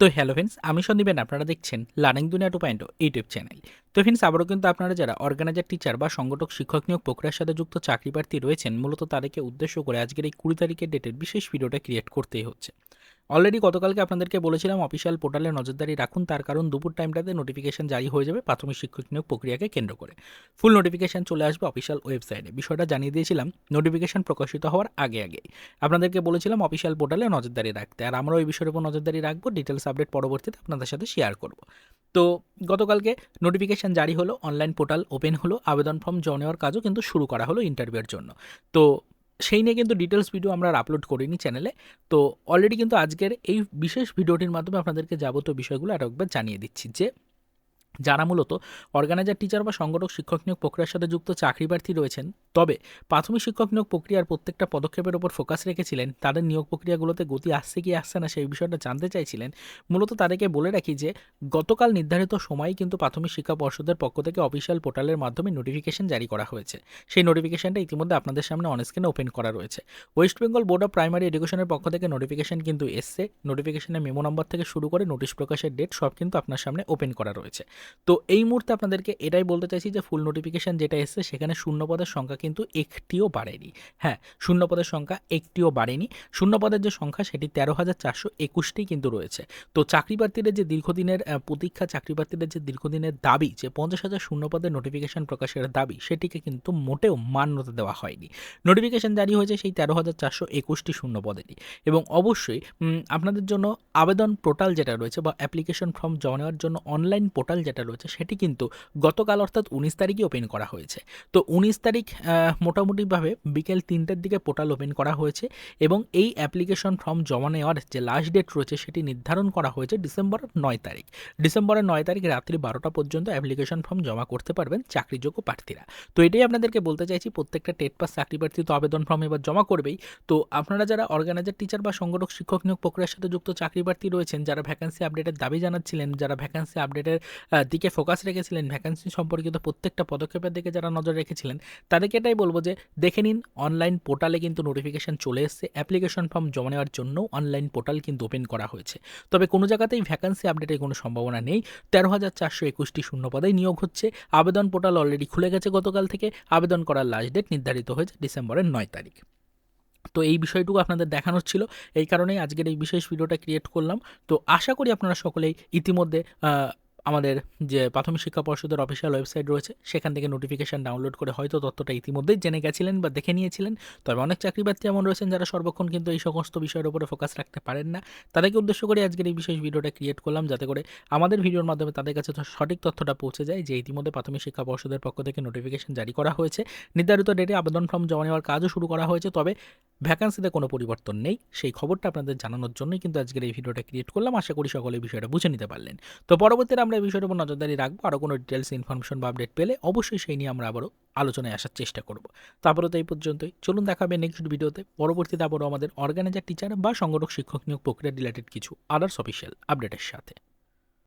তো hello friends আমি সন্দীপেন আপনারা দেখছেন learning Duniya two point YouTube channel তো ফ্রেন্ডস আবারও কিন্তু আপনারা যারা অর্গানাইজার টিচার বা সংগঠক, শিক্ষক নিয়োগ প্রক্রিয়ার সাথে যুক্ত চাকরি প্রার্থী রয়েছেন, মূলত তাদেরকে উদ্দেশ্য করে আজকের এই কুড়ি তারিখের ডেটের বিশেষ ভিডিওটা ক্রিয়েট করতেই হচ্ছে। অলরেডি গতকালকে আপনাদেরকে বলেছিলাম অফিসিয়াল পোর্টালে নজরদারি রাখুন। তার কারণ দুপুর টাইমটাতে নোটিফিকেশন জারি হয়ে যাবে, প্রাথমিক শিক্ষক নিয়োগ প্রক্রিয়াকে কেন্দ্র করে। ফুল নোটিফিকেশন চলে আসবে অফিসিয়াল ওয়েবসাইটে বিষয়টা জানিয়ে দিয়েছিলাম নোটিফিকেশন প্রকাশিত হওয়ার আগে আগে আপনাদেরকে বলেছিলাম অফিসিয়াল পোর্টালে নজরদারি রাখতে। আর আমরা ওই বিষয়ের উপর নজরদারি রাখব ডিটেলস আপডেট পরবর্তীতে আপনাদের সাথে শেয়ার করব। তো গতকালকে নোটিফিকেশন জারি হলো অনলাইন পোর্টাল ওপেন হলো, আবেদন ফর্ম জমা নেওয়ার কাজও কিন্তু শুরু করা হলো ইন্টারভিউর জন্য। তো সেই নিয়ে কিন্তু ডিটেলস ভিডিও আমরা আপলোড করিনি চ্যানেলে তো অলরেডি কিন্তু আজকের এই বিশেষ ভিডিওটির মাধ্যমে আপনাদেরকে যাবতীয় বিষয়গুলো আরও একবার জানিয়ে দিচ্ছি যে, যারা মূলত অর্গানাইজার টিচার বা সংগঠক, শিক্ষক নিয়োগ প্রক্রিয়ার সাথে যুক্ত চাকরি প্রার্থী রয়েছেন তবে প্রাথমিক শিক্ষক নিয়োগ প্রক্রিয়ার প্রত্যেকটা পদক্ষেপের উপর ফোকাস রেখেছিলেন। তাদের নিয়োগ প্রক্রিয়াগুলোতে গতি আসছে কি আসছে না সেই বিষয়টা জানতে চাইছিলেন। মূলত তাদেরকে বলে রাখি যে, গতকাল নির্ধারিত সময় কিন্তু প্রাথমিক শিক্ষা পর্ষদের পক্ষ থেকে অফিসিয়াল পোর্টালের মাধ্যমে নোটিফিকেশন জারি করা হয়েছে। সেই নোটিফিকেশনটা ইতিমধ্যে আপনাদের সামনে অনস্ক্রিনে ওপেন করা রয়েছে। West Bengal board of primary এডুকেশনের পক্ষ থেকে নোটিফিকেশন কিন্তু এসছে। নোটিফিকেশনের মেমো নম্বর থেকে শুরু করে নোটিশ প্রকাশের ডেট সব কিন্তু আপনার সামনে ওপেন করা রয়েছে। তো এই মুহূর্তে আপনাদেরকে এটাই বলতে চাইছি যে, ফুল নোটিফিকেশন যেটা এসছে সেখানে শূন্য পদের সংখ্যা কিন্তু একটিও বাড়েনি। হ্যাঁ শূন্য পদের সংখ্যা একটিও বাড়েনি। শূন্য পদের যে সংখ্যা সেটি তেরো হাজার চারশো একুশটি কিন্তু রয়েছে। তো চাকরি প্রার্থীদের যে দীর্ঘদিনের প্রতীক্ষা চাকরি প্রার্থীদের যে দীর্ঘদিনের দাবি, যে পঞ্চাশ হাজার শূন্য পদের নোটিফিকেশান প্রকাশের দাবি, সেটিকে কিন্তু মোটেও মান্যতা দেওয়া হয়নি। নোটিফিকেশান জারি হয়েছে সেই তেরো হাজার চারশো একুশটি শূন্য পদেরই এবং অবশ্যই আপনাদের জন্য আবেদন পোর্টাল যেটা রয়েছে বা অ্যাপ্লিকেশন ফর্ম জমা নেওয়ার জন্য অনলাইন পোর্টাল যেটা রয়েছে, সেটি কিন্তু গতকাল অর্থাৎ উনিশ তারিখই ওপেন করা হয়েছে। তো উনিশ তারিখ মোটামুটিভাবে বিকেল তিনটের দিকে পোর্টাল ওপেন করা হয়েছে এবং এই অ্যাপ্লিকেশন ফর্ম জমা নেওয়ার যে লাস্ট ডেট রয়েছে সেটি নির্ধারণ করা হয়েছে ডিসেম্বর নয় তারিখ। ডিসেম্বরের নয় তারিখ রাত্রি বারোটা পর্যন্ত অ্যাপ্লিকেশন ফর্ম জমা করতে পারবেন চাকরিযোগ্য প্রার্থীরা। তো এটাই আপনাদেরকে বলতে চাইছি, প্রত্যেকটা টেট পাস চাকরি প্রার্থী তো আবেদন ফর্ম এবার জমা করবেই। তো আপনারা যারা অর্গানাইজার টিচার বা সংগঠক, শিক্ষক নিয়োগ প্রক্রিয়ার সাথে যুক্ত চাকরি প্রার্থী রয়েছেন, যারা ভ্যাকান্সি আপডেটের দাবি জানাচ্ছিলেন, যারা ভ্যাকান্সি আপডেটের দিকে ফোকাস রেখেছিলেন ভ্যাকান্সি সম্পর্কিত প্রত্যেকটা পদক্ষেপের দিকে যারা নজর রেখেছিলেন, তাদেরকে এটাই বলব যে দেখে নিন অনলাইন পোর্টালে কিন্তু নোটিফিকেশন চলে এসছে। অ্যাপ্লিকেশন ফর্ম জমা নেওয়ার জন্য অনলাইন পোর্টাল কিন্তু ওপেন করা হয়েছে। তবে কোনো জায়গাতেই ভ্যাকান্সি আপডেটের কোনো সম্ভাবনা নেই। তেরো হাজার চারশো একুশটি শূন্য পদেই নিয়োগ হচ্ছে। আবেদন পোর্টাল অলরেডি খুলে গেছে গতকাল থেকে। আবেদন করার লাস্ট ডেট নির্ধারিত হয়েছে ডিসেম্বরের নয় তারিখ। তো এই বিষয়টুকু আপনাদের দেখানোর ছিল। এই কারণেই আজকের এই বিশেষ ভিডিওটা ক্রিয়েট করলাম। তো আশা করি আপনারা সকলেই ইতিমধ্যে আমাদের যে প্রাথমিক শিক্ষা পর্ষদের অফিসিয়াল ওয়েবসাইট রয়েছে, সেখান থেকে নোটিফিকেশন ডাউনলোড করে হয়তো তথ্যটা ইতিমধ্যেই জেনে গেছিলেন বা দেখে নিয়েছিলেন। তবে অনেক চাকরি প্রার্থী এমন রয়েছেন যারা সর্বক্ষণ কিন্তু এই সমস্ত বিষয়ের উপরে ফোকাস রাখতে পারেন না। তাদেরকে উদ্দেশ্য করে আজকের এই বিশেষ ভিডিওটা ক্রিয়েট করলাম, যাতে করে আমাদের ভিডিওর মাধ্যমে তাদের কাছে সঠিক তথ্যটা পৌঁছে যায় যে ইতিমধ্যে প্রাথমিক শিক্ষা পর্ষদের পক্ষ থেকে নোটিফিকেশন জারি করা হয়েছে। নির্ধারিত ডেটে আবেদন ফর্ম জমা নেওয়ার কাজও শুরু করা হয়েছে, তবে ভ্যাকান্সিতে কোনো পরিবর্তন নেই। সেই খবরটা আপনাদের জানানোর জন্যই কিন্তু আজকের এই ভিডিওটা ক্রিয়েট করলাম। আশা করি সকলে বিষয়টা বুঝে নিতে পারলেন। তো পরবর্তীতে আমরা এই বিষয়ের উপর নজরদারি রাখব। আরও কোনো ডিটেলস ইনফরমেশন বা আপডেট পেলে অবশ্যই সেই নিয়ে আমরা আবারও আলোচনায় আসার চেষ্টা করব। তারপরে তো এই পর্যন্তই। চলুন দেখাবে নেক্সট ভিডিওতে। পরবর্তীতে আবারও আমাদের অর্গানাইজার টিচার বা সংগঠক, শিক্ষক নিয়োগ প্রক্রিয়া রিলেটেড কিছু আদার্স অফিসিয়াল আপডেটের সাথে।